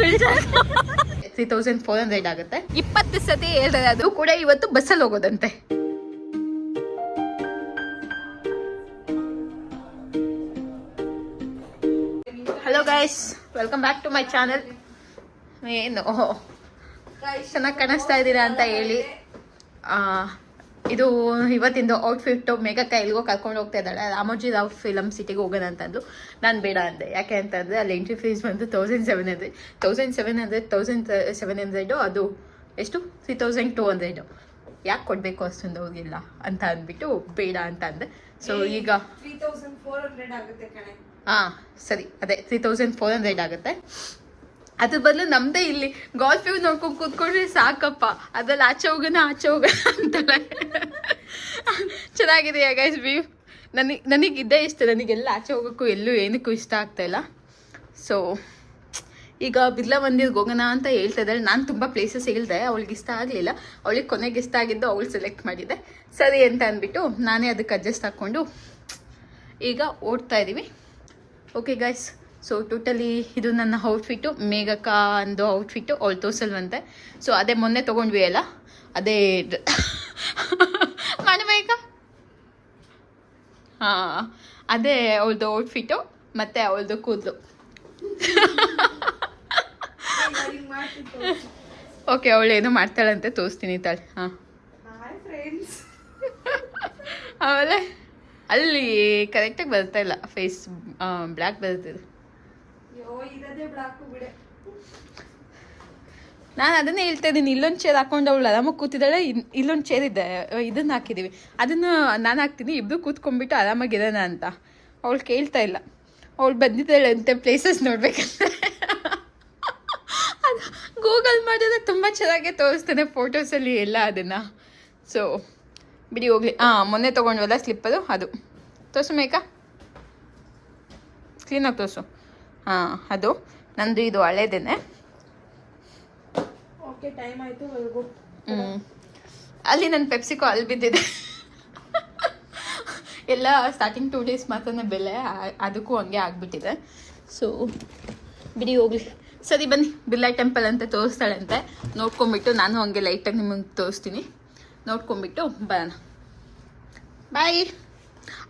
Filter three thousand four hundred ಆಗುತ್ತೆ. ಇಪ್ಪತ್ತು ಸತಿ ಹೇಳಿದ್ರೆ ಅದು. ಕೂಡ ಇವತ್ತು ಬಸ್ಸಲ್ಲಿ ಹೋಗೋದಂತೆ. Hello guys welcome back to my channel ಏನು? ಚೆನ್ನಾಗಿ ಕಾಣಿಸ್ತಾ ಇದ್ದೀರಾ ಅಂತ ಹೇಳಿ. ಇದು ಇವತ್ತಿಂದು ಔಟ್ಫಿಟ್ಟು ಮೇಘಕ್ಕ ಎಲ್ಲಿಗೋ ಕರ್ಕೊಂಡು ಹೋಗ್ತಾ ಇದ್ದಾಳೆ. ರಾಮೋಜಿ ರಾವ್ ಫಿಲಮ್ ಸಿಟಿಗೆ ಹೋಗೋಣ ಅಂತಂದು. ನಾನು ಬೇಡ ಅಂದೆ. ಯಾಕೆ ಅಂತಂದರೆ ಅಲ್ಲಿ ಎಂಟ್ರಿ ಫೀಸ್ ಬಂದು thousand seven hundred thousand seven hundred thousand seven hundred ಅದು ಎಷ್ಟು? ತ್ರೀ ತೌಸಂಡ್ ಟೂ ಹಂಡ್ರೆಡು ಯಾಕೆ ಕೊಡಬೇಕು ಅಷ್ಟೊಂದು ಹೋಗಿಲ್ಲ ಅಂತ ಅಂದ್ಬಿಟ್ಟು ಬೇಡ ಅಂತ ಅಂದೆ. ಸೊ ಈಗ ತ್ರೀ ತೌಸಂಡ್ ಫೋರ್ ಹಂಡ್ರೆಡ್ ಆಗುತ್ತೆ ಕಣೆ. ಹಾಂ ಸರಿ. ಅದೇ ತ್ರೀ ತೌಸಂಡ್ ಫೋರ್ ಹಂಡ್ರೆಡ್ ಆಗುತ್ತೆ. ಅದ್ರ ಬದಲು ನಮ್ಮದೇ ಇಲ್ಲಿ. ಗಾಲ್ಫ್ ವ್ಯೂ ನೋಡ್ಕೊಂಡು ಕೂತ್ಕೊಂಡ್ರೆ ಸಾಕಪ್ಪ. ಅದ್ರಲ್ಲಿ ಆಚೆ ಹೋಗೋಣ ಆಚೆ ಹೋಗೋಣ ಅಂತಲ್ಲ ಚೆನ್ನಾಗಿದೆಯಾ ಗೈಸ್ ವ್ಯೂ ನನಗೆ ನನಗೆ ಇದ್ದೇ ಇಷ್ಟ. ನನಗೆಲ್ಲ ಆಚೆ ಹೋಗೋಕ್ಕೂ ಎಲ್ಲೂ ಏನಕ್ಕೂ ಇಷ್ಟ ಆಗ್ತಾ ಇಲ್ಲ. ಸೊ ಈಗ ಬಿರ್ಲಾ ಮಂದಿರ್ಗೆ ಹೋಗೋಣ ಅಂತ ಹೇಳ್ತಾ ಇದ್ದಾಳೆ ನಾನು ತುಂಬ ಪ್ಲೇಸಸ್ ಹೇಳಿದೆ, ಅವಳಿಗೆ ಇಷ್ಟ ಆಗಲಿಲ್ಲ. ಅವಳಿಗೆ ಕೊನೆಗೆ ಇಷ್ಟ ಆಗಿದ್ದು ಅವಳು ಸೆಲೆಕ್ಟ್ ಮಾಡಿದ್ದೆ ಸರಿ ಅಂತ ಅಂದ್ಬಿಟ್ಟು ನಾನೇ ಅದಕ್ಕೆ ಅಡ್ಜಸ್ಟ್ ಹಾಕ್ಕೊಂಡು ಈಗ ಓಡ್ತಾ ಇದ್ದೀವಿ ಓಕೆ ಗೈಸ್ ಸೊ ಟೋಟಲಿ ಇದು ನನ್ನ ಔಟ್ಫಿಟ್ಟು ಮೇಘಕ್ಕ ಅಂದು ಔಟ್ಫಿಟ್ಟು ಅವಳು ತೋರಿಸಲ್ವಂತೆ ಸೊ ಅದೇ ಮೊನ್ನೆ ತೊಗೊಂಡ್ವಿ ಅಲ್ಲ? ಅದೇ ಮಾಡಬೇಕ ಹಾಂ ಅದೇ ಅವಳದು ಔಟ್ಫಿಟ್ಟು ಮತ್ತು ಅವಳದು ಕೂದಲು. ಓಕೆ ಅವಳು ಏನೋ ಮಾಡ್ತಾಳಂತೆ ತೋರಿಸ್ತೀನಿ ತಾಳೆ. ಹಾಂ. ಆಮೇಲೆ ಅಲ್ಲಿ ಕರೆಕ್ಟಾಗಿ ಬರ್ತಾ ಇಲ್ಲ. ಫೇಸ್ ಬ್ಲ್ಯಾಕ್ ಬರ್ತಿದೆ ಅಯ್ಯೋ ಇರದೇ ಬ್ಲಾಕು ಬಿಡೆ ನಾನು ಅದನ್ನೇ ಹೇಳ್ತಾ ಇದ್ದೀನಿ, ಇಲ್ಲೊಂದು ಚೇರ್ ಹಾಕೊಂಡವಳು ಆರಾಮ ಕೂತಿದ್ದಾಳೆ ಇಲ್ಲೊಂದು ಚೇರ್ ಇದೆ. ಇದನ್ನು ಹಾಕಿದ್ದೀವಿ ಅದನ್ನು ನಾನು ಹಾಕ್ತೀನಿ ಇಬ್ಬರು ಕೂತ್ಕೊಂಡ್ಬಿಟ್ಟು ಆರಾಮಾಗಿರೋಣ ಅಂತ. ಅವಳು ಕೇಳ್ತಾ ಇಲ್ಲ. ಅವಳು ಬಂದಿದ್ದಾಳೆ ಅಂತ ಪ್ಲೇಸಸ್ ನೋಡ್ಬೇಕಂತ. ಅದು ಗೂಗಲ್ ಮಾಡಿದ್ರೆ ತುಂಬ ಚೆನ್ನಾಗೆ ತೋರಿಸ್ತಾನೆ ಫೋಟೋಸಲ್ಲಿ ಎಲ್ಲ ಅದನ್ನು. ಸೊ ಬಿಡಿ ಹೋಗ್ಲಿ. ಹಾಂ ಮೊನ್ನೆ ತೊಗೊಂಡ್ವಲ್ಲ ಸ್ಲಿಪ್ಪರು ಅದು. ತೋರಿಸು ಮೇಕಾ. ಕ್ಲೀನಾಗಿ ತೋರಿಸು. ಹಾಂ ಅದು. ನಂದು ಇದು ಹಳೇದೇನೆ. ಓಕೆ ಟೈಮ್ ಆಯ್ತು ಹ್ಞೂ. ಅಲ್ಲಿ ನನ್ನ ಪೆಪ್ಸಿಕೋ ಅಲ್ಲಿ ಬಿದ್ದಿದೆ. ಎಲ್ಲ ಸ್ಟಾರ್ಟಿಂಗ್ ಟೂ ಡೇಸ್ ಮಾತ್ರ ಬೆಲೆ ಅದಕ್ಕೂ ಹಂಗೆ ಆಗಿಬಿಟ್ಟಿದೆ. ಸೊ ಬಿಡಿ ಹೋಗ್ಲಿ. ಸರಿ ಬನ್ನಿ. ಬಿರ್ಲಾ ಟೆಂಪಲ್ ಅಂತ ತೋರಿಸ್ತಾಳಂತೆ. ನೋಡ್ಕೊಂಬಿಟ್ಟು ನಾನು ಹಂಗೆ ಲೈಟಾಗಿ ನಿಮಗೆ ತೋರಿಸ್ತೀನಿ. ನೋಡ್ಕೊಂಬಿಟ್ಟು ಬರೋಣ. ಬಾಯ್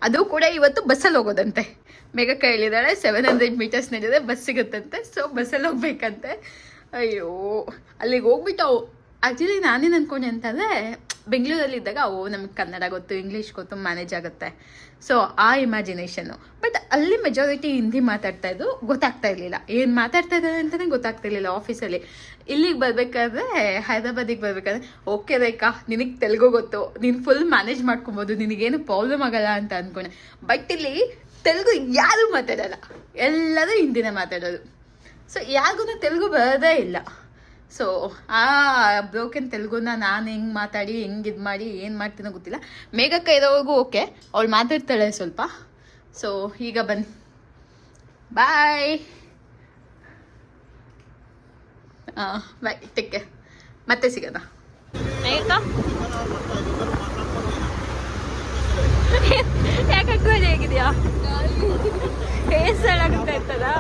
ಅದು ಕೂಡ ಇವತ್ತು ಬಸ್ಸಲ್ಲಿ ಹೋಗೋದಂತೆ. ಮೇಘಕ್ಕ ಕೈಲಿದ್ದಾಳೆ ಸೆವೆನ್ ಹಂಡ್ರೆಡ್ ಮೀಟರ್ಸ್ ನಡೆದಿದೆ ಬಸ್ ಸಿಗುತ್ತಂತೆ. ಸೊ ಬಸ್ಸಲ್ಲಿ ಹೋಗ್ಬೇಕಂತೆ. ಅಯ್ಯೋ, ಅಲ್ಲಿಗೆ ಹೋಗ್ಬಿಟ್ಟು ಆ್ಯಕ್ಚುಲಿ ನಾನೇನು ಅಂದ್ಕೊಂಡೆ ಅಂತಂದರೆ ಬೆಂಗಳೂರಲ್ಲಿ ಇದ್ದಾಗ ಓ ನಮಗೆ ಕನ್ನಡ ಗೊತ್ತು ಇಂಗ್ಲೀಷ್ ಗೊತ್ತು ಮ್ಯಾನೇಜ್ ಆಗುತ್ತೆ. ಸೊ ಆ ಇಮ್ಯಾಜಿನೇಷನ್ನು ಬಟ್ ಅಲ್ಲಿ ಮೆಜಾರಿಟಿ ಹಿಂದಿ ಮಾತಾಡ್ತಾ ಇದ್ದು ಗೊತ್ತಾಗ್ತಾ ಇರಲಿಲ್ಲ. ಏನು ಮಾತಾಡ್ತಾ ಇದ್ದಾರೆ ಅಂತಲೇ ಗೊತ್ತಾಗ್ತಾ ಇರಲಿಲ್ಲ ಆಫೀಸಲ್ಲಿ ಇಲ್ಲಿಗೆ ಬರಬೇಕಾದ್ರೆ, ಹೈದ್ರಾಬಾದಿಗೆ ಬರಬೇಕಾದ್ರೆ ಓಕೆ ರೇಖಾ, ನಿನಗೆ ತೆಲುಗು ಗೊತ್ತು. ನೀನು ಫುಲ್ ಮ್ಯಾನೇಜ್ ಮಾಡ್ಕೊಬೋದು. ನಿನಗೇನು ಪ್ರಾಬ್ಲಮ್ ಆಗಲ್ಲ ಅಂತ ಅಂದ್ಕೊಂಡೆ ಬಟ್ ಇಲ್ಲಿ ತೆಲುಗು ಯಾರೂ ಮಾತಾಡಲ್ಲ. ಎಲ್ಲರೂ ಹಿಂದಿನೇ ಮಾತಾಡೋದು. ಸೊ ಯಾರಿಗೂ ತೆಲುಗು ಬರೋದೇ ಇಲ್ಲ. ಸೊ ಆ ಬ್ರೋಕನ್ ತೆಲುಗುನ ನಾನು ಹೆಂಗೆ ಮಾತಾಡಿ, ಹೆಂಗೆ ಇದು ಮಾಡಿ, ಏನು ಮಾಡ್ತೀನೋ ಗೊತ್ತಿಲ್ಲ. ಮೇಘಕ್ಕ ಇರೋವರೆಗೂ ಓಕೆ ಅವಳು ಮಾತಾಡ್ತಾಳೆ ಸ್ವಲ್ಪ. ಸೊ ಈಗ ಬನ್ನಿ ಬಾಯ್ ಹಾಂ ಬಾಯ್ ಟೆಕ್ಕೆ ಮತ್ತೆ ಸಿಗೋಣ ಮೇಘಕ್ಕ? ಹೇಗಿದೆಯಾ ಇರ್ತದಾ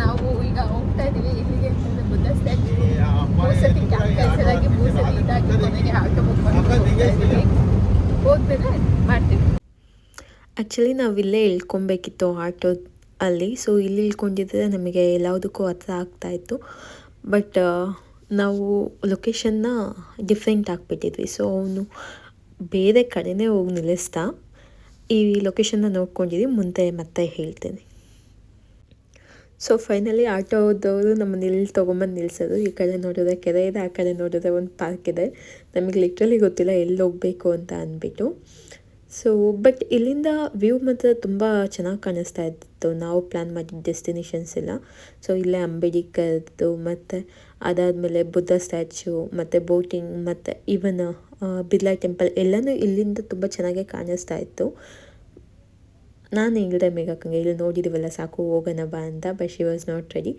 ನಾವು ಈಗ ಹೋಗ್ತಾ ಇದೀವಿ ಇಲ್ಲಿಗೆ ಅಂತಂದ್ರೆ ಬುದ್ಧ ಸ್ಟ್ಯಾಚು ಮೂರು ಸತಿ ಕ್ಯಾಬ್ ಕ್ಯಾನ್ಸಲ್ ಆಗಿ ಮೂರು ಸತಿ ಇದಾಗಿ ಕೊನೆಗೆ ಆಟೋ ಬುಕ್ ಮಾಡಿ ಹೋಗ್ತಾ ಇದೀವಿ. ಹೋದ್ಮೇಲೆ ಮಾಡ್ತೀವಿ. ಆ್ಯಕ್ಚುಲಿ ನಾವು ಇಲ್ಲೇ ಇಳ್ಕೊಬೇಕಿತ್ತು ಆಟೋ ಅಲ್ಲಿ. ಸೊ ಇಲ್ಲಿ ಇಳ್ಕೊಂಡಿದ್ರೆ ನಮಗೆ ಎಲ್ಲದಕ್ಕೂ ಹತ್ರ ಆಗ್ತಾಯಿತ್ತು ಬಟ್ ನಾವು ಲೊಕೇಶನ್ನ ಡಿಫ್ರೆಂಟ್ ಆಗಿಬಿಟ್ಟಿದ್ವಿ. ಸೊ ಅವನು ಬೇರೆ ಕಡೆನೇ ಹೋಗಿ ನಿಲ್ಲಿಸ್ತಾ ಈ ಲೊಕೇಶನ್ನ ನೋಡ್ಕೊಂಡಿದ್ವಿ. ಮುಂದೆ ಮತ್ತೆ ಹೇಳ್ತೇನೆ. ಸೊ ಫೈನಲಿ ಆಟೋದವರು ನಮ್ಮನ್ನ ಇಲ್ಲಿ ತೊಗೊಂಬಂದು ನಿಲ್ಲಿಸೋದು ಈ ಕಡೆ ನೋಡಿದ್ರೆ ಕೆರೆ ಇದೆ, ಆ ಕಡೆ ನೋಡಿದ್ರೆ ಒಂದು ಪಾರ್ಕ್ ಇದೆ. ನಮಗೆ ಲಿಟ್ರಲಿ ಗೊತ್ತಿಲ್ಲ ಎಲ್ಲಿ ಹೋಗಬೇಕು ಅಂತ ಅಂದ್ಬಿಟ್ಟು. ಸೊ ಬಟ್ ಇಲ್ಲಿಂದ ವ್ಯೂ ಮಾತ್ರ ತುಂಬ ಚೆನ್ನಾಗಿ ಕಾಣಿಸ್ತಾ ಇತ್ತು. ನಾವು ಪ್ಲ್ಯಾನ್ ಮಾಡಿದ ಡೆಸ್ಟಿನೇಷನ್ಸ್ ಎಲ್ಲ. ಸೊ ಇಲ್ಲೇ ಅಂಬೇಡ್ಕರ್ದು ಮತ್ತು ಅದಾದಮೇಲೆ ಬುದ್ಧ ಸ್ಟ್ಯಾಚು, ಮತ್ತು ಬೋಟಿಂಗ್, ಮತ್ತು ಈವನ್ ಬಿರ್ಲಾ ಟೆಂಪಲ್ ಎಲ್ಲನೂ ಇಲ್ಲಿಂದ ತುಂಬ ಚೆನ್ನಾಗೇ ಕಾಣಿಸ್ತಾ ಇತ್ತು. ನಾನು ಹೇಳಿದೆ ಮೇಘಕ್ಕಂಗೆ ಇಲ್ಲಿ ನೋಡಿದ್ದೀವಲ್ಲ ಸಾಕು ಹೋಗೋಣ ಬಾ ಅಂತ but she was not ready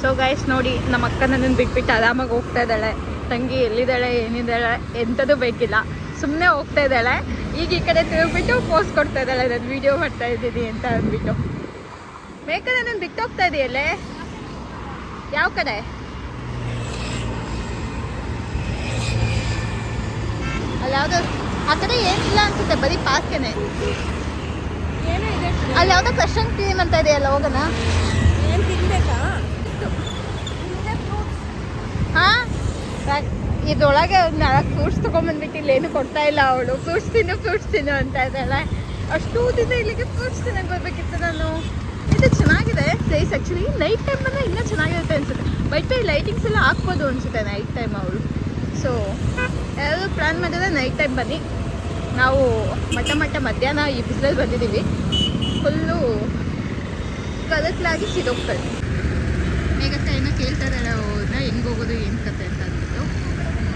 so guys ನೋಡಿ, ನಮ್ಮ ಅಕ್ಕ ನನ್ನನ್ನು ಬಿಟ್ಬಿಟ್ಟು ಆರಾಮಾಗಿ ಹೋಗ್ತಾ ಇದ್ದಾಳೆ. ತಂಗಿ ಎಲ್ಲಿದ್ದಾಳೆ, ಏನಿದ್ದಾಳೆ, ಎಂಥದ್ದು ಬೇಕಿಲ್ಲ. ಸುಮ್ಮನೆ ಹೋಗ್ತಾ ಇದ್ದಾಳೆ. ಈಗ ಈ ಕಡೆ ತಿರುಗ್ಬಿಟ್ಟು ಪೋಸ್ ಕೊಡ್ತಾ ಇದ್ದಾಳೆ ನಾನು ವಿಡಿಯೋ ಮಾಡ್ತಾ ಇದ್ದೀನಿ ಅಂತ ಅಂದ್ಬಿಟ್ಟು. ಬೇಕಾದ್ರೆ ನಾನು ಬಿಟ್ಟು ಹೋಗ್ತಾ ಇದೆಯಲ್ಲೇ? ಯಾವ ಕಡೆ? ಅಲ್ಲಿ ಯಾವ್ದೋ ಆ ಕಡೆ ಏನಿಲ್ಲ ಅನ್ಸುತ್ತೆ ಬರೀ ಪಾರ್ಕೇನೆ ಏನೋ? ಇದೆ ಅಲ್ಲಿ ಯಾವುದೋ ಕ್ರಶನ್ ಕ್ರೀಮ್ ಅಂತ ಇದೆಯಲ್ಲ ಹೋಗೋಣ. ಏನು ತಿನ್ಬೇಕಾ? ಹಾ? ಒಂದು ನಾಲ್ಕು ಫ್ರೂಟ್ಸ್ ಇಲ್ಲಿ ಏನು ಕೊಡ್ತಾ ಇಲ್ಲ ಅವಳು. ಫ್ರೂಟ್ಸ್ ತಿನ್ನು ಫ್ರೂಟ್ಸ್ ತಿನ್ನು ಅಂತ ಇದ್ದಾಳೆ. ಅಷ್ಟು ದಿನ ಇಲ್ಲಿಗೆ ಫ್ರೂಟ್ಸ್ ತಿನ್ನಕ್ಕೆ ಬರ್ಬೇಕಿತ್ತು ನಾನು. ಇದು ಚೆನ್ನಾಗಿದೆ. ಪ್ಲೇಸ್ ಆ್ಯಕ್ಚುಲಿ ನೈಟ್ ಟೈಮ್ ಬಂದರೆ ಇನ್ನೂ ಚೆನ್ನಾಗಿರುತ್ತೆ ಅನ್ಸುತ್ತೆ. ಬಟ್ ಈ ಲೈಟಿಂಗ್ಸ್ ಎಲ್ಲ ಹಾಕ್ಬೋದು ಅನ್ಸುತ್ತೆ ನೈಟ್ ಟೈಮ್ ಅವಳು. ಸೊ ಯಾರಾದರೂ ಪ್ಲ್ಯಾನ್ ಮಾಡಿದ್ರೆ ನೈಟ್ ಟೈಮ್ ಬನ್ನಿ. ನಾವು ಮಟ್ಟ ಮಟ್ಟ ಮಧ್ಯಾಹ್ನ ಈ ಬಿಸಿಲಲ್ಲಿ ಬಂದಿದ್ದೀವಿ. ಫುಲ್ಲು ಕಲಕ್ಲಾಗಿ ಸಿದೋಗ್ತದೆ ಮೇಘಕ್ಕ ಏನೋ ಕೇಳ್ತಾರೆ ಹೋದ್ರೆ ಹೆಂಗೆ ಹೋಗೋದು, ಏನು ಕತೆ?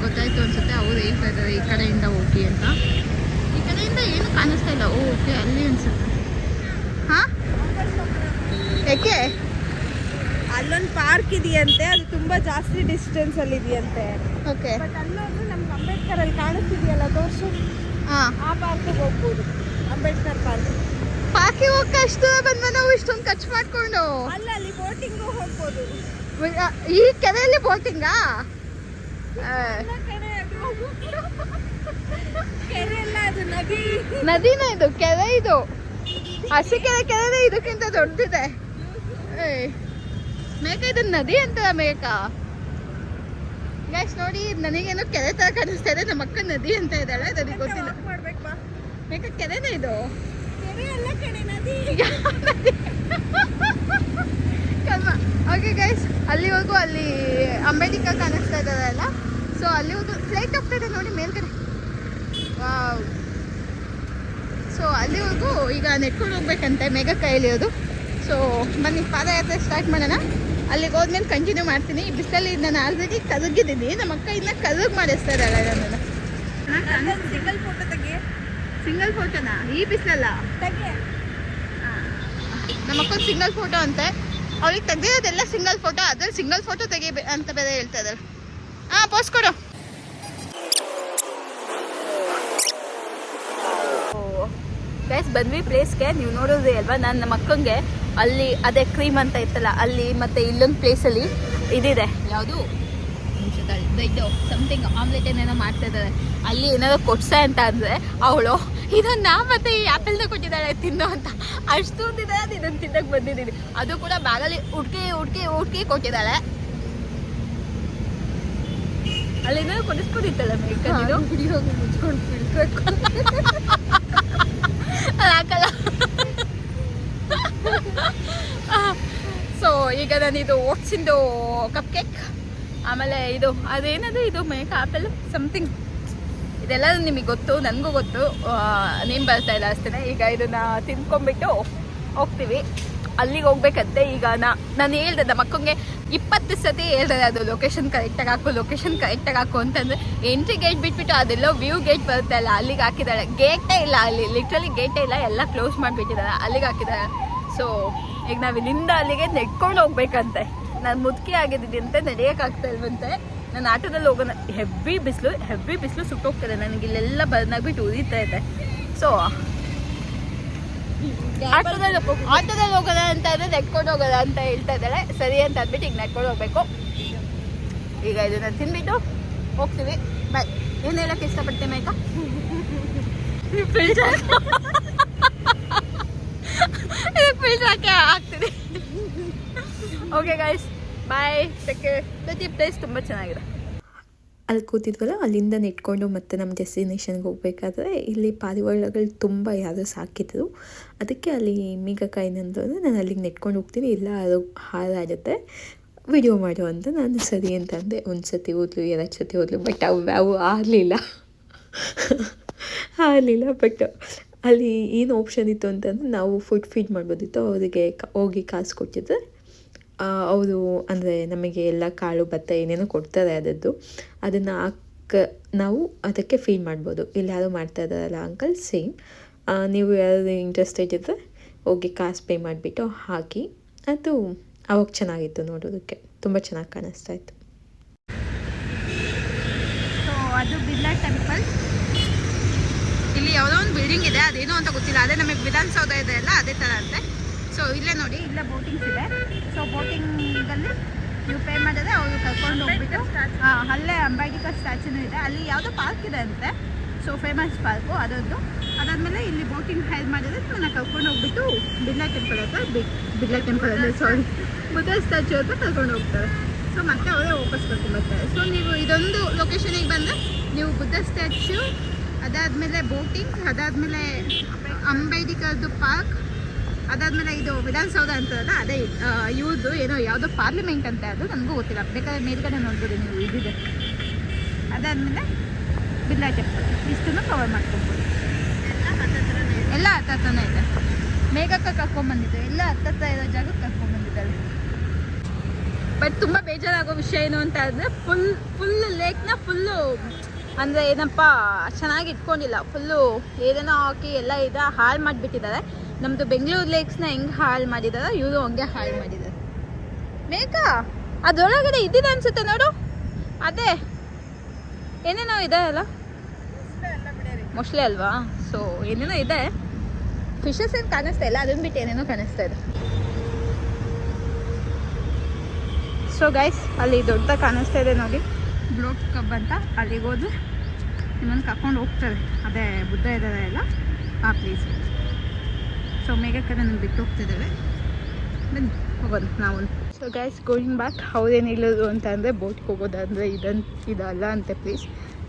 ಗೊತ್ತಾಯ್ತು ಅನ್ಸುತ್ತೆ ಅವ್ರು ಹೇಳ್ತಾ ಇದ್ದಾರೆ ಈ ಕಡೆಯಿಂದ ಹೋಗಿ ಅಂತ. ಈ ಕಡೆಯಿಂದ ಏನು ಕಾಣಿಸ್ತಾ ಇಲ್ಲ. ಓ ಓಕೆ ಅಲ್ಲಿ ಅನ್ಸುತ್ತೆ. ಹಾಂ? ಯಾಕೆ ಅಲ್ಲೊಂದು ಪಾರ್ಕ್ ಇದೆಯಂತೆ ಅದು ತುಂಬಾ ಜಾಸ್ತಿ ಡಿಸ್ಟೆನ್ಸ್ ಅಲ್ಲಿ ಇದೆಯಂತೆ. ಓಕೆ. ಬಟ್ ಅಲ್ಲೊಂದು ನಮ್ಗೆ ಅಂಬೇಡ್ಕರ್ ಅಲ್ಲಿ ಕಾಣಿಸ್ತಿದೆಯಲ್ಲ ತೋರ್ಸು. ಹಾಂ. ಆ ಪಾರ್ಕಿಗೆ ಹೋಗ್ಬೋದು ಅಂಬೇಡ್ಕರ್ ಪಾರ್ಕ್ ಪಾಕಿ ಹೋಗಕ್ಕೆ ಅಷ್ಟು ಬಂದ ನಾವು ಇಷ್ಟೊಂದು ಖರ್ಚು ಮಾಡಿಕೊಂಡು. ಅಲ್ಲ ಅಲ್ಲಿ ಬೋಟಿಂಗು ಹೋಗ್ಬೋದು. ಈ ಕೆರೆಯಲ್ಲಿ ಬೋಟಿಂಗಾ ನದಿನ ಇದು, ಕೆರೆ ಇದು. ಹಸಿ ಕೆರೆ ಇದಕ್ಕಿಂತ ದೊಡ್ಡದಿದೆ. ಮೇಕ ಇದು ನದಿ ಅಂತ ಮೇಕ ಗೈಸ್ ನೋಡಿ, ನನಗೇನೋ ಕೆರೆ ತರ ಕಾಣಿಸ್ತಾ ಇದೆ. ನಮ್ಮ ಅಕ್ಕ ನದಿ ಅಂತ ಇದ್ದಾಳೆ, ನನಗೆ ಗೊತ್ತಿಲ್ಲ. ಮೇಕ ಕೆರೆನೇ ಇದು. ಕಲ್ಮ ಓಕೆ ಗೈಸ್ ಅಲ್ಲಿವರೆಗೂ ಅಲ್ಲಿ ಅಂಬೇಡ್ಕರ್ ಕಾಣಿಸ್ತಾ ಇದ್ದಾರಲ್ಲ ಸೊ ಅಲ್ಲಿ ಒಂದು ಫ್ಲೈಟ್ ಹೋಗ್ತಾ ಇದೆ ನೋಡಿ ಮೇಲ್ಗಡೆ. ವಾವ್ ಸೊ ಅಲ್ಲಿವರೆಗೂ ಈಗ ನೆಟ್ಕೊಂಡು ಹೋಗ್ಬೇಕಂತೆ ಮೇಘ ಕೈಲಿಯೋದು ಸೊ ಬನ್ನಿ ಪಾದಯಾತ್ರೆ ಸ್ಟಾರ್ಟ್ ಮಾಡೋಣ. ಅಲ್ಲಿಗೆ ಹೋದ್ಮೇಲೆ ಕಂಟಿನ್ಯೂ ಮಾಡ್ತೀನಿ. ಈ ಬಿಸಿಲಲ್ಲಿ ನಾನು ಆಲ್ರೆಡಿ ಕರಗಿದ್ದೀನಿ ನಮ್ಮ ಅಕ್ಕ ಇನ್ನ ಕರಗ್ ಮಾಡಿಸ್ತಾ ಇದ್ದಾಳೆ ನನ್ನನ್ನು ಸಿಂಗಲ್ ಫೋಟೋ ತೆಗಿ ಸಿಂಗಲ್ ಫೋಟೋನಾ ಈ ಬಿಸಿಲಲ್ಲ? ನಮ್ಮ ಅಕ್ಕೊಂದು ಸಿಂಗಲ್ ಫೋಟೋ ಅಂತೆ. ಅವ್ರಿಗೆ ತೆಗೆಯೋದೆಲ್ಲ ಸಿಂಗಲ್ ಫೋಟೋ ಅದ್ರಲ್ಲಿ ಸಿಂಗಲ್ ಫೋಟೋ ತೆಗಿಬೇ ಅಂತ ಬೇರೆ ಹೇಳ್ತಾ ಇದ್ದಾರೆ ಹಾಂ ಪೋಸ್ಟ್ ಕೊಡು. ಬಂದ್ವಿ ಪ್ಲೇಸ್ಗೆ ನೀವು ನೋಡೋದೇ ಅಲ್ವಾ? ನನ್ನ ಮಕ್ಕಂಗೆ ಅಲ್ಲಿ ಅದೇ ಕ್ರೀಮ್ ಅಂತ ಇತ್ತಲ್ಲ, ಅಲ್ಲಿ ಮತ್ತೆ ಇಲ್ಲೊಂದು ಪ್ಲೇಸಲ್ಲಿ ಇದಿದೆ. ಯಾವುದು? ಸಮಥಿಂಗ್ ಆಮ್ಲೆಟ್ ಏನೇನೋ ಮಾಡ್ತಾ ಇದ್ದಾರೆ. ಅಲ್ಲಿ ಏನಾದ್ರು ಕೊಡ್ಸೆ ಅಂತ ಅಂದರೆ, ಅವಳು, ಇದನ್ನ ಮತ್ತೆ ಈ ಆ್ಯಪಲ್ನ ಕೊಟ್ಟಿದ್ದಾಳೆ ತಿನ್ನು ಅಂತ. ಅಷ್ಟು ತಿಂದಿದ್ದಾಳೆ ಅದು ಇದನ್ನು ತಿನ್ನಕ್ಕೆ ಬಂದಿದ್ದೀನಿ. ಅದು ಕೂಡ ಬ್ಯಾಗಲ್ಲಿ ಹುಡ್ಕಿ ಹುಡ್ಕಿ ಹುಡ್ಕಿ ಕೊಟ್ಟಿದ್ದಾಳೆ ಅಲ್ಲಿ ಏನಾದ್ರು ಮೇಕಲ್ಲಿ ಹಿಡಿಯೋದು ವಿಡಿಯೋ ಮುಚ್ಕೊಂಡು ಬಿಡ್ಬೇಕು ಹಾಕಲ್ಲ. ಸೊ ಈಗ ನಾನು ಇದು ಓಟ್ಸಿಂದು ಕಪ್ ಕೇಕ್ ಆಮೇಲೆ ಇದು ಅದೇನದು ಇದು? ಮೇಕ್ ಆಪಲ್ ಸಮಥಿಂಗ್ ಇದೆಲ್ಲ ನಿಮಗೆ ಗೊತ್ತು ನನಗೂ ಗೊತ್ತು. ನೇಮ್ ಬರ್ತಾ ಇಲ್ಲ ಅಷ್ಟೇ ಈಗ ಇದನ್ನ ತಿನ್ಕೊಂಡ್ಬಿಟ್ಟು ಹೋಗ್ತೀವಿ. ಅಲ್ಲಿಗೆ ಹೋಗ್ಬೇಕಂತೆ. ಈಗ ನಾನು ಹೇಳ್ದೆ ನಮ್ಮ ಅಕ್ಕಂಗೆ ಇಪ್ಪತ್ತು ಸತಿ ಹೇಳ್ದೆ, ಅದು ಲೊಕೇಶನ್ ಕರೆಕ್ಟಾಗಿ ಹಾಕು ಲೊಕೇಶನ್ ಕರೆಕ್ಟಾಗಿ ಹಾಕು ಅಂತಂದ್ರೆ ಎಂಟ್ರಿ ಗೇಟ್ ಬಿಟ್ಬಿಟ್ಟು ಅದೆಲ್ಲೋ ವ್ಯೂ ಗೇಟ್ ಬರುತ್ತೆ ಅಲ್ಲ, ಅಲ್ಲಿಗೆ ಹಾಕಿದ್ದಾಳೆ ಗೇಟೇ ಇಲ್ಲ ಅಲ್ಲಿ ಲಿಟ್ರಲಿ ಗೇಟೇ ಇಲ್ಲ, ಎಲ್ಲ ಕ್ಲೋಸ್ ಮಾಡಿಬಿಟ್ಟಿದ್ದಾರೆ ಅಲ್ಲಿಗೆ ಹಾಕಿದ್ದಾರೆ ಸೊ ಈಗ ನಾವು ಇಲ್ಲಿಂದ ಅಲ್ಲಿಗೆ ನೆಡ್ಕೊಂಡು ಹೋಗ್ಬೇಕಂತೆ. ನಾನು ಮುದುಕಿ ಆಗಿದ್ದೀನಿ ಅಂತ ನಡೆಯೋಕ್ಕಾಗ್ತಾ ಇಲ್ವಂತೆ. ನಾನು ಆಟೋದಲ್ಲಿ ಹೋಗೋಣ ಹೆವಿ ಬಿಸಿಲು ಹೆವಿ ಬಿಸಿಲು ಸುಟ್ಟೋಗ್ತದೆ. ನನಗೆ ಇಲ್ಲೆಲ್ಲ ಬರ್ನಾಗ್ಬಿಟ್ಟು ಉರಿತಾ ಇದೆ. ಸೊ ಆಟೋದಲ್ಲಿ ಆಟೋದಲ್ಲಿ ಹೋಗೋಣ ಅಂತ ಅಂದ್ರೆ ನೆಟ್ಕೊಂಡು ಹೋಗೋದ ಅಂತ ಹೇಳ್ತಾ ಇದ್ದಾಳೆ ಸರಿ ಅಂತ ಅಂದ್ಬಿಟ್ಟು ಈಗ ನೆಟ್ಕೊಂಡು ಹೋಗ್ಬೇಕು. ಈಗ ಇದನ್ನ ತಿನ್ಬಿಟ್ಟು ಹೋಗ್ತೀವಿ. ಬಾಯ್ ಏನು ಹೇಳಕ್ ಇಷ್ಟಪಡ್ತೀನಿ ಆಯ್ತಾ? ಫಿಲ್ಟರ್ ಹಾಕಿ. ಹಾಕ್ತೀನಿ. ಓಕೆ ಗಾಯ್ಸ್ ಬಾಯ್ ಟೇಕ್ ಪ್ರತಿ ಪ್ಲೇಸ್ ತುಂಬ ಚೆನ್ನಾಗಿದೆ. ಅಲ್ಲಿ ಕೂತಿದ್ವಲ್ಲ ಅಲ್ಲಿಂದ ನೆಟ್ಕೊಂಡು ಮತ್ತೆ ನಮ್ಮ ಡೆಸ್ಟಿನೇಷನ್ಗೆ ಹೋಗ್ಬೇಕಾದ್ರೆ ಇಲ್ಲಿ ಪಾರಿವಾಳಗಳು ತುಂಬ ಯಾರು ಸಾಕಿದ್ರು. ಅದಕ್ಕೆ ಅಲ್ಲಿ ಮೀಗಕಾಯಿ ಅಂದರೆ ನಾನು ಅಲ್ಲಿಗೆ ನೆಟ್ಕೊಂಡು ಹೋಗ್ತೀನಿ, ಇಲ್ಲ ಅದು ಹಾರಾಡುತ್ತೆ ವಿಡಿಯೋ ಮಾಡು ಅಂತ ನಾನು ಸರಿ ಅಂತ ಅಂದೆ. ಒಂದು ಸತಿ ಹೋದ್ಲು ಎರಡು ಸತಿ ಹೋದ್ಲು ಬಟ್ ಅವು ಅವು ಆಗಲಿಲ್ಲ ಆಗಲಿಲ್ಲ ಬಟ್ ಅಲ್ಲಿ ಏನು ಆಪ್ಷನ್ ಇತ್ತು ಅಂತಂದರೆ ನಾವು ಫುಡ್ ಫೀಡ್ ಮಾಡ್ಬೋದಿತ್ತು. ಅವರಿಗೆ ಹೋಗಿ ಕಾಸು ಕೊಟ್ಟಿದ್ರೆ ಅವರು ಅಂದರೆ ನಮಗೆ ಎಲ್ಲ ಕಾಳು, ಭತ್ತ ಏನೇನೋ ಕೊಡ್ತಾರೆ ಅದದ್ದು. ಅದನ್ನು ಹಾಕ, ನಾವು ಅದಕ್ಕೆ ಫೀಲ್ ಮಾಡ್ಬೋದು. ಇಲ್ಲಿ ಯಾರು ಮಾಡ್ತಾ ಇದ್ದಾರಲ್ಲ ಅಂಕಲ್ ಸೇಮ್ ನೀವು ಯಾರು ಇಂಟ್ರೆಸ್ಟೆಡ್ ಇದ್ದರೆ ಹೋಗಿ ಕಾಸು ಪೇ ಮಾಡಿಬಿಟ್ಟು ಹಾಕಿ. ಅದು ಅವಾಗ ಚೆನ್ನಾಗಿತ್ತು ನೋಡೋದಕ್ಕೆ. ತುಂಬ ಚೆನ್ನಾಗಿ ಕಾಣಿಸ್ತಾ ಇತ್ತು. ಅದು ಬಿರ್ಲಾ ಟೆಂಪಲ್ ಇಲ್ಲಿ ಯಾವುದೋ ಒಂದು ಬಿಲ್ಡಿಂಗ್ ಇದೆ. ಅದೇನು ಅಂತ ಗೊತ್ತಿಲ್ಲ. ಅದೇ ನಮಗೆ ವಿಧಾನಸೌಧ ಇದೆ ಅಲ್ಲ? ಅದೇ ಥರ ಅಂತೆ. ಸೊ ಇಲ್ಲೇ ನೋಡಿ ಇಲ್ಲೇ ಬೋಟಿಂಗ್ಸ್ ಇದೆ. ಸೊ ಬೋಟಿಂಗಲ್ಲಿ ನೀವು ಪೇ ಮಾಡಿದ್ರೆ ಅವರು ಕರ್ಕೊಂಡು ಹೋಗ್ಬಿಟ್ಟು ಅಲ್ಲೇ ಅಂಬೇಡ್ಕರ್ ಸ್ಟ್ಯಾಚ್ಯೂ ಇದೆ. ಅಲ್ಲಿ ಯಾವುದೋ ಪಾರ್ಕ್ ಇದೆ ಅಂತೆ. ಸೊ ಫೇಮಸ್ ಪಾರ್ಕು ಅದೊಂದು. ಅದಾದಮೇಲೆ ಇಲ್ಲಿ ಬೋಟಿಂಗ್ ಹೈರ್ ಮಾಡಿದ್ರೆ ನಿಮ್ಮನ್ನ ಕರ್ಕೊಂಡು ಹೋಗ್ಬಿಟ್ಟು ಬಿರ್ಲಾ ಟೆಂಪಲ್ ಹತ್ರ ಬಿರ್ಲಾ ಟೆಂಪಲ್ ಅಂದರೆ ಸಾರಿ ಬುದ್ಧ ಸ್ಟ್ಯಾಚ್ಯೂ ಹತ್ರ ಕರ್ಕೊಂಡು ಹೋಗ್ತಾರೆ. ಸೊ ಮತ್ತೆ ಅವರೇ ವಾಪಸ್ ಕರ್ಕೊಂಡ್ಬರ್ತಾರೆ ಸೊ ನೀವು ಇದೊಂದು ಲೊಕೇಶನಿಗೆ ಬಂದರೆ ನೀವು ಬುದ್ಧ ಸ್ಟ್ಯಾಚ್ಯೂ ಅದಾದಮೇಲೆ ಬೋಟಿಂಗ್ ಅದಾದಮೇಲೆ ಅಂಬೇಡ್ಕರ್ದು ಪಾರ್ಕ್ ಅದಾದಮೇಲೆ ಇದು ವಿಧಾನಸೌಧ ಅಂತದ ಅದೇ ಇವ್ರದ್ದು ಏನೋ ಯಾವುದೋ ಪಾರ್ಲಿಮೆಂಟ್ ಅಂತ ಅದು, ನನಗೂ ಗೊತ್ತಿಲ್ಲ. ಬೇಕಾದ್ರೆ ಮೇಲ್ಗಡೆ ನೋಡ್ಬೋದು ನೀವು ಇದಿದೆ. ಅದಾದಮೇಲೆ ಬಿರ್ಲಾ ಟೆಂಪಲ್ ಇಷ್ಟನ್ನು ಕವರ್ ಮಾಡ್ಕೊಬೋದು. ಎಲ್ಲ ಹತ್ತನೇ ಇದೆ. ಮೇಘಕ್ಕೆ ಕರ್ಕೊಂಡ್ಬಂದಿದ್ದೆ ಎಲ್ಲ ಹತ್ತತ್ತ ಇರೋ ಜಾಗಕ್ಕೆ ಕರ್ಕೊಂಡ್ಬಂದಿದ್ದಾಳೆ ಬಟ್ ತುಂಬ ಬೇಜಾರಾಗೋ ವಿಷಯ ಏನು ಅಂತ ಅಂದರೆ ಫುಲ್ ಫುಲ್ ಲೇಕ್ನ ಫುಲ್ಲು ಅಂದರೆ ಏನಪ್ಪ, ಚೆನ್ನಾಗಿ ಇಟ್ಕೊಂಡಿಲ್ಲ. ಫುಲ್ಲು ಏನೇನೋ ಹಾಕಿ ಎಲ್ಲ ಇದ ಹಾಳು ಮಾಡಿಬಿಟ್ಟಿದ್ದಾರೆ. ನಮ್ಮದು ಬೆಂಗಳೂರು ಲೇಕ್ಸ್ನ ಹೆಂಗೆ ಹಾಳು ಮಾಡಿದಾರ, ಇವರು ಹಂಗೆ ಹಾಳು ಮಾಡಿದ್ದಾರೆ ಮೇಕಾ ಅದರೊಳಗಡೆ ಇದ್ದಿದೆ ಅನ್ಸುತ್ತೆ ನೋಡು. ಅದೇ, ಏನೇನೋ ಇದೆ ಅಲ್ಲ? ಮೊಸಳೆ ಅಲ್ವಾ? ಸೊ ಏನೇನೋ ಇದೆ. ಫಿಶಸ್ ಏನು ಕಾಣಿಸ್ತಾ ಇಲ್ಲ ಅದನ್ನು ಬಿಟ್ಟು ಏನೇನೋ ಕಾಣಿಸ್ತಾ ಇದೆ. ಸೊ ಗೈಸ್ ಅಲ್ಲಿ ದೊಡ್ಡ ಕಾಣಿಸ್ತಾ ಇದೆ ನೋಡಿ. ಬ್ಲೂ ಕಬ್ ಅಂತ ಅಲ್ಲಿಗೆ ಹೋದ್ರೆ ನಿಮ್ಮನ್ನು ಕರ್ಕೊಂಡು ಹೋಗ್ತಾರೆ. ಅದೇ ಬುದ್ಧ ಇದ್ದಾರೆ ಅಲ್ಲ ಆ ಪ್ಲೇಸ್ ಸೊ ನನಗೆ ಬಿಟ್ಟು ಹೋಗ್ತಿದ್ದೇವೆ ಬನ್ನಿ, ಹೋಗೋಣ, ನಾವು. ಸೊ ಗೈಸ್ ಗೋಯಿಂಗ್ ಬ್ಯಾಕ್ ಅವ್ರೇನು ಇಲ್ಲೋದು ಅಂತ ಅಂದರೆ ಬೋಟ್ಗೆ ಹೋಗೋದಂದರೆ ಇದನ್ ಇದಲ್ಲ ಅಂತೆ ಪ್ಲೀಸ್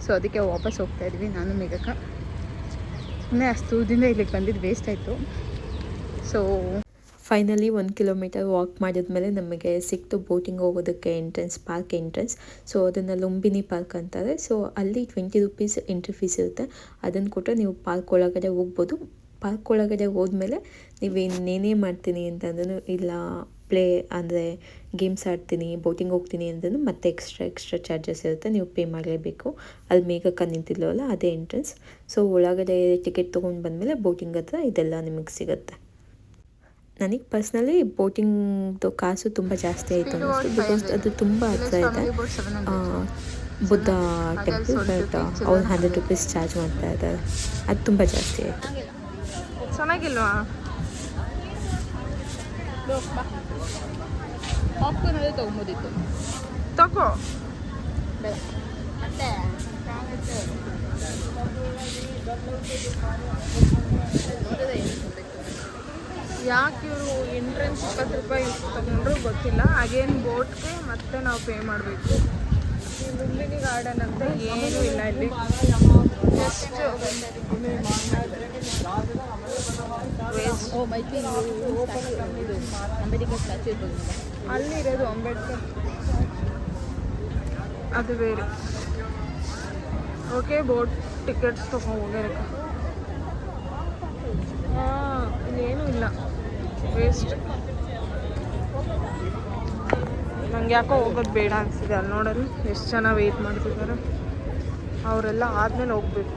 ಸೊ ಅದಕ್ಕೆ ವಾಪಸ್ ಹೋಗ್ತಾ ಇದ್ವಿ, ನಾನು ಮೇಘಕ್ಕ ಸುಮ್ಮನೆ ಅಷ್ಟು ದಿನ ಇಲ್ಲಿಗೆ ಬಂದಿದ್ದು ವೇಸ್ಟ್ ಆಯಿತು. ಸೊ ಫೈನಲಿ ಒಂದು ಕಿಲೋಮೀಟರ್ ವಾಕ್ ಮಾಡಿದ್ಮೇಲೆ ನಮಗೆ ಸಿಕ್ತು ಬೋಟಿಂಗ್ ಹೋಗೋದಕ್ಕೆ ಎಂಟ್ರೆನ್ಸ್ ಪಾರ್ಕ್ ಎಂಟ್ರೆನ್ಸ್ ಸೊ ಅದನ್ನು ಲುಂಬಿನಿ ಪಾರ್ಕ್ ಅಂತಾರೆ. ಸೊ ಅಲ್ಲಿ ಟ್ವೆಂಟಿ ರುಪೀಸ್ ಎಂಟ್ರಿ ಫೀಸ್ ಇರುತ್ತೆ. ಅದನ್ನು ಕೊಟ್ಟರೆ ನೀವು ಪಾರ್ಕ್ ಒಳಗಡೆ ಹೋಗ್ಬೋದು. ಪಾರ್ಕ್ ಒಳಗಡೆ ಹೋದ್ಮೇಲೆ ನೀವು ಇನ್ನೇನೇ ಮಾಡ್ತೀನಿ ಅಂತಂದ್ರೂ ಇಲ್ಲ ಪ್ಲೇ ಅಂದರೆ ಗೇಮ್ಸ್ ಆಡ್ತೀನಿ ಬೋಟಿಂಗ್ ಹೋಗ್ತೀನಿ ಅಂದ್ರೂ ಮತ್ತೆ ಎಕ್ಸ್ಟ್ರಾ ಎಕ್ಸ್ಟ್ರಾ ಚಾರ್ಜಸ್ ಇರುತ್ತೆ ನೀವು ಪೇ ಮಾಡಲೇಬೇಕು. ಅಲ್ಲಿ ಮೇಘಕ್ಕೆ ನಿಂತಿಲ್ಲವಲ್ಲ ಅದೇ ಎಂಟ್ರೆನ್ಸ್ ಸೊ ಒಳಗಡೆ ಟಿಕೆಟ್ ತೊಗೊಂಡು ಬಂದಮೇಲೆ ಬೋಟಿಂಗ್ ಹತ್ರ ಇದೆಲ್ಲ ನಿಮಗೆ ಸಿಗುತ್ತೆ. ನನಗೆ ಪರ್ಸ್ನಲಿ ಬೋಟಿಂಗ್ದು ಕಾಸು ತುಂಬ ಜಾಸ್ತಿ ಆಯಿತು ಅನ್ನಿಸ್ತು ಬಿಕಾಸ್ ಅದು ತುಂಬ ಹತ್ರ ಇದೆ. ಬುದ್ಧ ಟೆಂಪಲ್ ಬಟ್ ಅವ್ರು ಹಂಡ್ರೆಡ್ ರುಪೀಸ್ ಚಾರ್ಜ್ ಮಾಡ್ತಾ ಇದ್ದಾರೆ. ಅದು ತುಂಬ ಜಾಸ್ತಿ ಆಯಿತು. ಚೆನ್ನಾಗಿಲ್ವಾ? ಪಾಪ್ಕಾರ್ನ್ ಅದೇ ತಗೊಬೋದಿತ್ತು. ತಗೋ. ಯಾಕೆ ಇವರು ಎಂಟ್ರೆನ್ಸ್ ಇಪ್ಪತ್ತು ರೂಪಾಯಿ ತಗೊಂಡ್ರು ಗೊತ್ತಿಲ್ಲ. ಅಗೇನ್ ಬೋಟ್ಗೆ ಮತ್ತೆ ನಾವು ಪೇ ಮಾಡಬೇಕು. ಗಾರ್ಡನ್ ಅಂತ ಏನೂ ಇಲ್ಲ ಇಲ್ಲಿ. ಓ ಅಂಬೇಡ್ಕರ್ ಇರ್ಬೋದು ಅಲ್ಲಿರೋದು ಅಂಬೇಡ್ಕರ್. ಅದು ಬೇರೆ. ಓಕೆ, ಬೋಟ್ ಟಿಕೆಟ್ಸ್ ತೊಗೊಂಡು ಹೋಗ್ಯಾರಕ್ಕ. ಹಾಂ ಇಲ್ಲೇನೂ ಇಲ್ಲ. ವೇಸ್ಟ್ ನಂಗೆ ಯಾಕೋ ಹೋಗೋದು ಬೇಡ ಅನಿಸಿದೆ. ಅಲ್ಲಿ ನೋಡಲು ಎಷ್ಟು ಜನ ವೆಯ್ಟ್ ಮಾಡ್ತಿದ್ದಾರೆ ಅವರೆಲ್ಲ ಆದಮೇಲೆ ಹೋಗ್ಬೇಕು.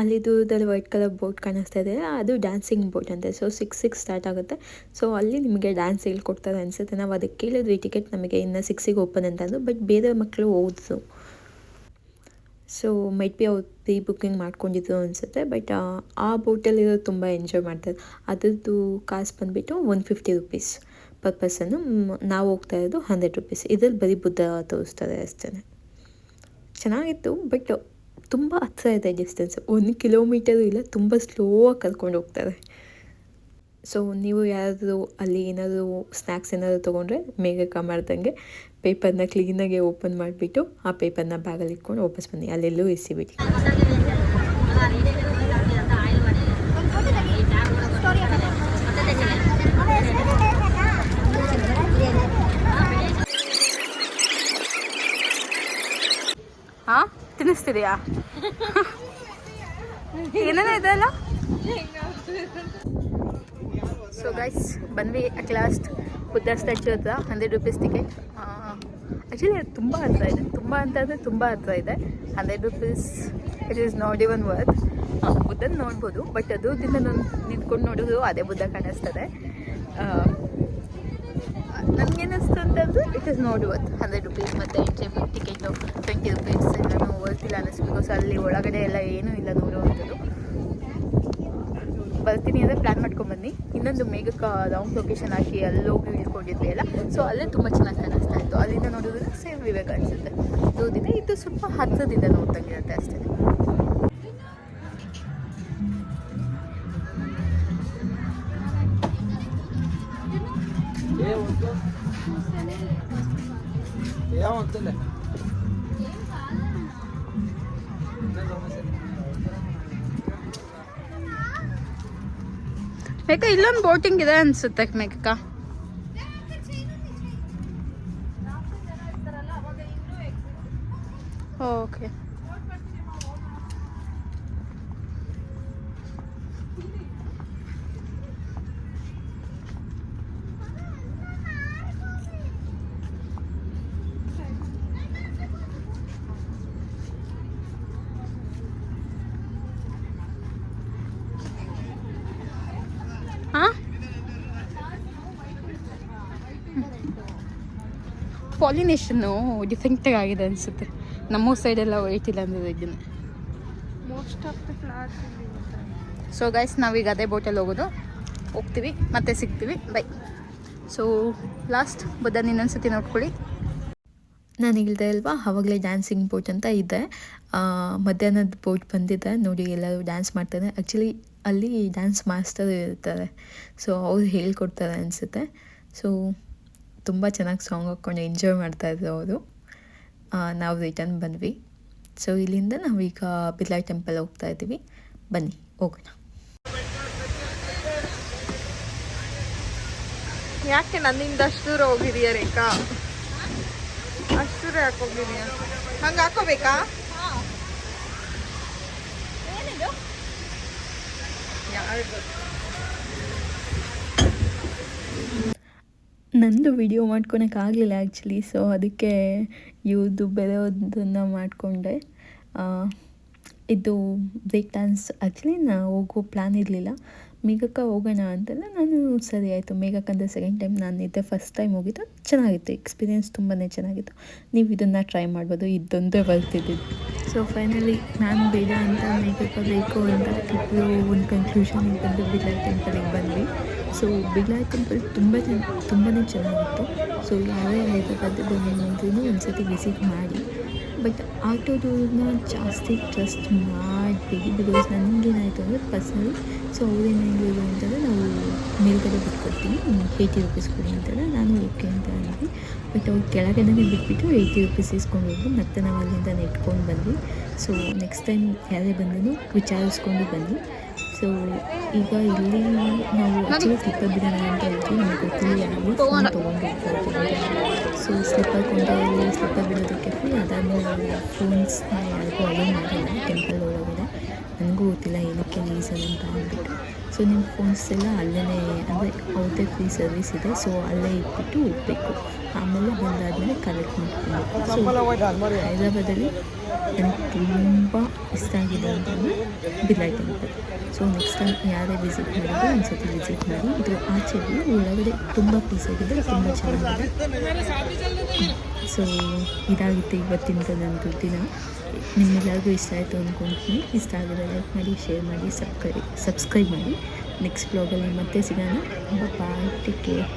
ಅಲ್ಲಿ ದೂರದಲ್ಲಿ ವೈಟ್ ಕಲರ್ ಬೋಟ್ ಕಾಣಿಸ್ತಾ ಇದೆ. ಅದು ಡ್ಯಾನ್ಸಿಂಗ್ ಬೋಟ್ ಅಂತೆ. ಸೊ ಸಿಕ್ಸ್ ಸಿಕ್ಸ್ ಸ್ಟಾರ್ಟ್ ಆಗುತ್ತೆ. ಸೊ ಅಲ್ಲಿ ನಿಮಗೆ ಡ್ಯಾನ್ಸ್ ಹೇಳ್ಕೊಡ್ತಾರೆ ಅನಿಸುತ್ತೆ. ನಾವು ಅದಕ್ಕೆ ಕೇಳಿದ್ವಿ ಟಿಕೆಟ್ ನಮಗೆ ಇನ್ನು ಸಿಕ್ಸಿಗೆ ಓಪನ್ ಅಂತ ಅಂದು ಬಟ್ ಬೇರೆ ಮಕ್ಕಳು ಓದಿದ್ರು ಸೊ ಮೈಟ್ ಬಿ ಅವ್ರು ಪ್ರೀ ಬುಕ್ಕಿಂಗ್ ಮಾಡ್ಕೊಂಡಿದ್ರು ಅನಿಸುತ್ತೆ ಬಟ್ ಆ ಬೋಟಲ್ಲಿರೋರು ತುಂಬ ಎಂಜಾಯ್ ಮಾಡ್ತಾರೆ. ಅದರದ್ದು ಕಾಸು ಬಂದುಬಿಟ್ಟು ಒನ್ ಫಿಫ್ಟಿ ರುಪೀಸ್ ಪರ್ ಪರ್ಸನ್ನು ನಾವು ಹೋಗ್ತಾ ಇರೋದು ಹಂಡ್ರೆಡ್ ರುಪೀಸ್ ಇದ್ರಲ್ಲಿ ಬರೀ ಬುದ್ಧ ತೋರಿಸ್ತಾರೆ ಅಷ್ಟೇ ಚೆನ್ನಾಗಿತ್ತು ಬಟ್ ತುಂಬ ಹತ್ರ ಇದೆ ಡಿಸ್ಟೆನ್ಸ್ ಒಂದು ಕಿಲೋಮೀಟರು ಇಲ್ಲ, ತುಂಬ ಸ್ಲೋವಾಗಿ ಕರ್ಕೊಂಡು ಹೋಗ್ತಾರೆ. ಸೊ ನೀವು ಯಾರಾದರೂ ಅಲ್ಲಿ ಏನಾದರೂ ಸ್ನ್ಯಾಕ್ಸ್ ಏನಾದರೂ ತೊಗೊಂಡ್ರೆ ಮೇಘಕ್ಕ ಮಾಡ್ದಂಗೆ ಪೇಪರ್ನ ಕ್ಲೀನಾಗೆ ಓಪನ್ ಮಾಡಿಬಿಟ್ಟು ಆ ಪೇಪರ್ನ ಬ್ಯಾಗಲ್ಲಿ ಇಟ್ಕೊಂಡು ವಾಪಸ್ ಬನ್ನಿ. ಅಲ್ಲೆಲ್ಲೂ ಎಸಿಬಿಡಿ. ಹಾ ತಿನ್ನಿಸ್ತಿದೆಯಾ? ಏನೇನೋ ಇದೆ ಸೊ ಗೈಸ್ ಬಂದ್ವಿ ಅಟ್ ಲಾಸ್ಟ್ ಬುದ್ಧ ಸ್ಟ್ಯಾಚ್ಯೂ ಹತ್ರ ಹಂಡ್ರೆಡ್ ರುಪೀಸ್ ಟಿಕೆಟ್ ಆ್ಯಕ್ಚುಲಿ ಅದು ತುಂಬ ಹತ್ರ ಇದೆ. ತುಂಬ ಅಂತ ಅಂದರೆ ತುಂಬ ಹತ್ರ ಇದೆ. Hundred rupees it is not even worth ಬುದ್ಧನ ನೋಡ್ಬೋದು ಬಟ್ ಅದು ದಿನ ನಾನು ನಿಂತ್ಕೊಂಡು ನೋಡೋದು ಅದೇ ಬುದ್ಧ ಕಾಣಿಸ್ತದೆ. ಆದ್ರೆ it is not worth hundred rupees ಮತ್ತು ಎಂಟ್ರಿ ಟಿಕೆಟು ಟ್ವೆಂಟಿ ರುಪೀಸ್ ಎಲ್ಲನೂ ವರ್ತಿಲ್ಲ ಅನ್ನಿಸ್ತು ಬಿಕಾಸ್ ಅಲ್ಲಿ ಒಳಗಡೆ ಎಲ್ಲ ಏನೂ ಇಲ್ಲ ನೋಡುವಂಥದ್ದು ಬರ್ತೀನಿ ಅಂದರೆ ಪ್ಲ್ಯಾನ್ ಮಾಡ್ಕೊಂಡ್ಬನ್ನಿ ಇನ್ನೊಂದು ಮೇಘಕ್ಕೆ ರೌಂಡ್ ಲೊಕೇಶನ್ ಹಾಕಿ ಅಲ್ಲೋಗಿ ಇಳ್ಕೊಂಡಿದ್ವಿ ಅಲ್ಲ? ಸೊ ಅಲ್ಲೇ ತುಂಬ ಚೆನ್ನಾಗಿ ಕಾಣಿಸ್ತಾ ಇತ್ತು. ಅಲ್ಲಿಂದ ನೋಡಿದ್ರೆ ಸೇಮ್ ವಿವೇಕ್ ಅನಿಸುತ್ತೆ ದಿನ ಇದು ಸ್ವಲ್ಪ ಹತ್ತಿರದಿಂದ ನೋಡ್ತಂಗಿರುತ್ತೆ ಅಷ್ಟೇ. ಯಾವ ಮೇಕ ಇಲ್ಲೊಂದು ಬೋಟಿಂಗ್ ಇದೆ ಅನ್ಸುತ್ತೆ ಮೇಕ ಓಕೆ ಹಾಂ ಪಾಲಿನೇಷನ್ನು ಡಿಫೆಕ್ಟ್ ಆಗಿದೆ ಅನಿಸುತ್ತೆ. ನಮ್ಮ ಸೈಡೆಲ್ಲ ವೈಟ್ ಇಲ್ಲ ಅಂದ್ರೆ ಇದನ್ನು. Most of the. So guys ನಾವೀಗ ಅದೇ ಬೋಟಲ್ಲಿ ಹೋಗೋದು. ಹೋಗ್ತೀವಿ ಮತ್ತೆ ಸಿಗ್ತೀವಿ. ಬೈ ಸೊ ಲಾಸ್ಟ್ ಬುದ್ಧ ಇನ್ನೊಂದ್ಸತಿ ನೋಡ್ಕೊಳ್ಳಿ. ನಾನು ಇಲ್ಲದೆ ಅಲ್ವಾ? ಆವಾಗಲೇ ಡ್ಯಾನ್ಸಿಂಗ್ ಬೋಟ್ ಅಂತ ಇದೆ. ಆ, ಮಧ್ಯಾಹ್ನದ ಬೋಟ್ ಬಂದಿದೆ. ನೋಡಿ ಎಲ್ಲರೂ ಡ್ಯಾನ್ಸ್ ಮಾಡ್ತಾರೆ. ಆ್ಯಕ್ಚುಲಿ ಅಲ್ಲಿ ಡ್ಯಾನ್ಸ್ ಮಾಸ್ಟರ್ ಇರ್ತಾರೆ. ಸೊ ಅವ್ರು ಹೇಳ್ಕೊಡ್ತಾರೆ ಅನಿಸುತ್ತೆ. ಸೊ ತುಂಬ ಚೆನ್ನಾಗಿ ಸಾಂಗ್ ಹಾಕ್ಕೊಂಡು ಎಂಜಾಯ್ ಮಾಡ್ತಾ ಅವರು. ನಾವು ರಿಟರ್ನ್ ಬಂದ್ವಿ. ಸೊ ಇಲ್ಲಿಂದ ನಾವೀಗ ಬಿರ್ಲಾ ಟೆಂಪಲ್ ಹೋಗ್ತಾ ಇದ್ದೀವಿ. ಬನ್ನಿ ಹೋಗೋಣ. ಯಾಕೆ ನನ್ನಿಂದ ಅಷ್ಟು ದೂರ ಹೋಗಿದೀಯ ರೇಖಾ? ಅಷ್ಟು ದೂರ ಯಾಕೆ ಹೋಗಿದೀಯ ಹಂಗೆ ಹಾಕೋಬೇಕಾ? ಯಾರಿಗೂ ನಂದು ವಿಡಿಯೋ ಮಾಡ್ಕೊಳಕ್ಕಾಗಲಿಲ್ಲ ಆ್ಯಕ್ಚುಲಿ ಸೊ ಅದಕ್ಕೆ ಇವ್ರದ್ದು ಬೇರೆಯವ್ರದ್ದನ್ನು ಮಾಡಿಕೊಂಡೆ. ಇದು ಬ್ರೇಕ್ ಡ್ಯಾನ್ಸ್ ಆ್ಯಕ್ಚುಲಿ ನಾನು ಹೋಗೋ ಪ್ಲ್ಯಾನ್ ಇರಲಿಲ್ಲ. ಮೇಘಕ್ಕ ಹೋಗೋಣ ಅಂತೆಲ್ಲ ನಾನು ಸರಿ ಆಯಿತು ಮೇಘಕ್ಕಂದರೆ ಸೆಕೆಂಡ್ ಟೈಮ್ ನಾನು ಇದ್ದೆ ಫಸ್ಟ್ ಟೈಮ್ ಹೋಗಿದ್ದು ಚೆನ್ನಾಗಿತ್ತು ಎಕ್ಸ್ಪೀರಿಯೆನ್ಸ್ ತುಂಬಾ ಚೆನ್ನಾಗಿತ್ತು. ನೀವು ಇದನ್ನು ಟ್ರೈ ಮಾಡ್ಬೋದು, ಇದೊಂದೇ ಬರ್ತಿದ್ದಿದ್ದು ಸೊ ಫೈನಲಿ ನಾನು ಬೇಡ ಅಂತ ಮೇಘಕ್ಕ ಬೇಕು ಅಂತ ಇಬ್ಬರು ಒಂದು ಕನ್ಕ್ಲೂಷನಿಗೆ ಬಂದು ಬಿರ್ಲಾ ಟೆಂಪಲಿಗೆ ಬಂದ್ವಿ. ಸೊ ಬಿರ್ಲಾ ಟೆಂಪಲ್ ತುಂಬ ತುಂಬಾ ಚೆನ್ನಾಗಿತ್ತು. ಸೊ ಯಾರೇ ಹೈದರಾಬಾದ್ ಬಂದ್ರೂ ಒಂದು ಸತಿ ವಿಸಿಟ್ ಮಾಡಿ. ಬಟ್ ಆಟೋದವ್ರನ್ನ ಜಾಸ್ತಿ ಟ್ರಸ್ಟ್ ಮಾಡಬೇಡಿ ಬಿಕಾಸ್ ನನಗೇನಾಯಿತು ಅಂದರೆ ಪರ್ಸ್ನಲಿ ಸೊ ಅವ್ರೇನು ಹೇಳಿದ್ರು ಅಂತಂದರೆ ನಾವು ಮೇಲ್ಗಡೆ ಬಿಟ್ಕೊಡ್ತೀವಿ ಏಯ್ಟಿ ರುಪೀಸ್ ಕೊಡಿ ಅಂತಾರೆ ನಾನು ಓಕೆ ಅಂತ ಅಂದ್ವಿ. ಬಟ್ ಅವ್ರು ಕೆಳಗಡೆ ಬಿಟ್ಬಿಟ್ಟು ಏಯ್ಟಿ ರುಪೀಸ್ ಇಸ್ಕೊಂಡು ಹೋಗಿ ಮತ್ತೆ ನಾವು ಅಲ್ಲಿಂದ ಇಟ್ಕೊಂಡು ಬಂದ್ವಿ. ಸೊ ನೆಕ್ಸ್ಟ್ ಟೈಮ್ ಯಾರೇ ಬಂದರೂ ವಿಚಾರಿಸ್ಕೊಂಡು ಬನ್ನಿ. ಸೊ ಈಗ ಇಲ್ಲಿ ನಾವು ಆಕ್ಚುಲಿ ಸ್ಲಿಪ್ಪರ್ ಬಿಡೋಣ ಅಂತ ಹೇಳ್ತೀವಿ. ನಮಗೆ ಗೊತ್ತಿಲ್ಲ ಯಾರು. ಫೋನ್ ತೊಗೊಂಡು ಸೊ ಸ್ಲಿಪ್ಪರ್ ಕೊಂಡಲ್ಲಿ ಸ್ಲಿಪ್ಪರ್ ಬಿಡೋದಕ್ಕೆ ಫ್ರೀ ಅದಾದಮೇಲೆ ಫೋನ್ಸ್ನ ಯಾರಿಗೂ ಅಲೋ ಮಾಡಿಲ್ಲ. ಟೆಂಪಲ್ ಒಳಗಡೆ. ನನಗೂ ಗೊತ್ತಿಲ್ಲ ಏನಕ್ಕೆ ರೀಸನ್ ಅಂತ ಅಂದ್ಬಿಟ್ಟು. ಸೊ ನಿಮ್ಮ ಫೋನ್ಸ್ ಎಲ್ಲ ಅಲ್ಲೇ ಅಂದರೆ ಅವ್ರದ್ದೇ ಫ್ರೀ ಸರ್ವಿಸ್ ಇದೆ. ಸೊ ಅಲ್ಲೇ ಇಟ್ಬಿಟ್ಟು ಹೋಗಬೇಕು. ಆಮೇಲೆ ಬಂದಾದಮೇಲೆ ಕಲೆಕ್ಟ್ ಮಾಡ್ಕೊಬೇಕು. ಸೊ ಹೈದ್ರಾಬಾದಲ್ಲಿ ನನಗೆ ತುಂಬ ಇಷ್ಟ ಆಗಿದೆ ಅಂತಂದರೆ Birla temple so next time ಯಾರೇ ವಿಸಿಟ್ ಮಾಡಿದ್ರು ಒಂದು ಸತಿ ವಿಸಿಟ್ ಮಾಡಿ ಇದು ಆಚೆಗೆ ಒಳಗಡೆ ತುಂಬ ಪೀಸ್ ಆಗಿದೆ ತುಂಬ ಚೆನ್ನಾಗಿದೆ. ಸೊ ಇದಾಗಿತ್ತು ಇವತ್ತಿನ ನನ್ನ ದಿನ. ನಿಮ್ಮೆಲ್ಲರಿಗೂ ಇಷ್ಟ ಆಯಿತು ಅಂದ್ಕೊಳ್ತೀನಿ ಇಷ್ಟ ಆಗಿದೆ ಲೈಕ್ ಮಾಡಿ ಶೇರ್ ಮಾಡಿ ಸಬ್ಸ್ಕ್ರೈಬ್ ಸಬ್ಸ್ಕ್ರೈಬ್ ಮಾಡಿ. ನೆಕ್ಸ್ಟ್ ಬ್ಲಾಗಲ್ಲಿ ಮತ್ತೆ ಸಿಗೋಣ. Bye take care